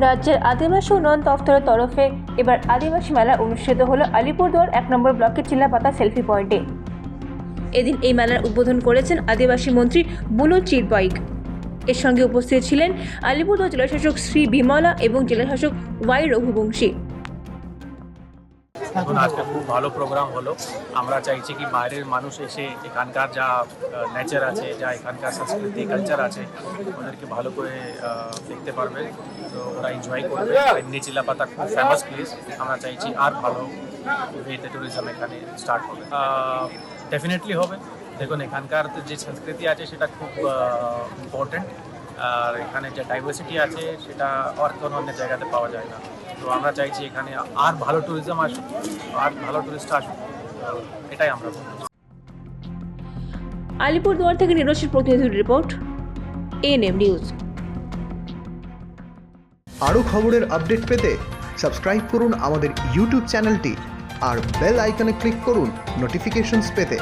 রাজ্যের আদিবাসী উন্নয়ন দফতরের তরফে এবার আদিবাসী মেলা অনুষ্ঠিত হলো আলিপুরদুয়ার এক নম্বর ব্লকের চিল্লাপাতা সেলফি পয়েন্টে। এদিন এই মেলার উদ্বোধন করেছেন আদিবাসী মন্ত্রী বুলু চিরবাইক এর সঙ্গে উপস্থিত ছিলেন আলিপুরদুয়ার জেলাশাসক শ্রী বিমলা এবং জেলাশাসক ওয়াই রঘুবংশী। এখন আজকে খুব ভালো প্রোগ্রাম হলো। আমরা চাইছি কি বাইরের মানুষ এসে এখানকার যা নেচার আছে, যা এখানকার সংস্কৃতি কালচার আছে, ওদেরকে ভালো করে দেখতে পারবে। তো ওরা এনজয় করবে। এমনি চিলাপাতা খুব ফেমাস প্লেস আমরা চাইছি আর ভালো ওয়েতে ট্যুরিজম এখানে স্টার্ট হবে। ডেফিনেটলি হবে। দেখুন, এখানকার যে সংস্কৃতি আছে, সেটা খুব ইম্পর্টেন্ট আর এখানে যে ডাইভার্সিটি আছে সেটা আর কোনো অন্য জায়গাতে পাওয়া যায় না। তো আমরা চাইছি এখানে আর ভালো ট্যুরিজম আসুক আর ভালো টুরিস্ট আসুক। এটাই আমরা আলিপুরদুয়ার থেকে নিরসির প্রতিনিধির রিপোর্ট এএনএম নিউজ আরও খবরের আপডেট পেতে সাবস্ক্রাইব করুন আমাদের ইউটিউব চ্যানেলটি আর বেল আইকনে ক্লিক করুন নোটিফিকেশনস পেতে।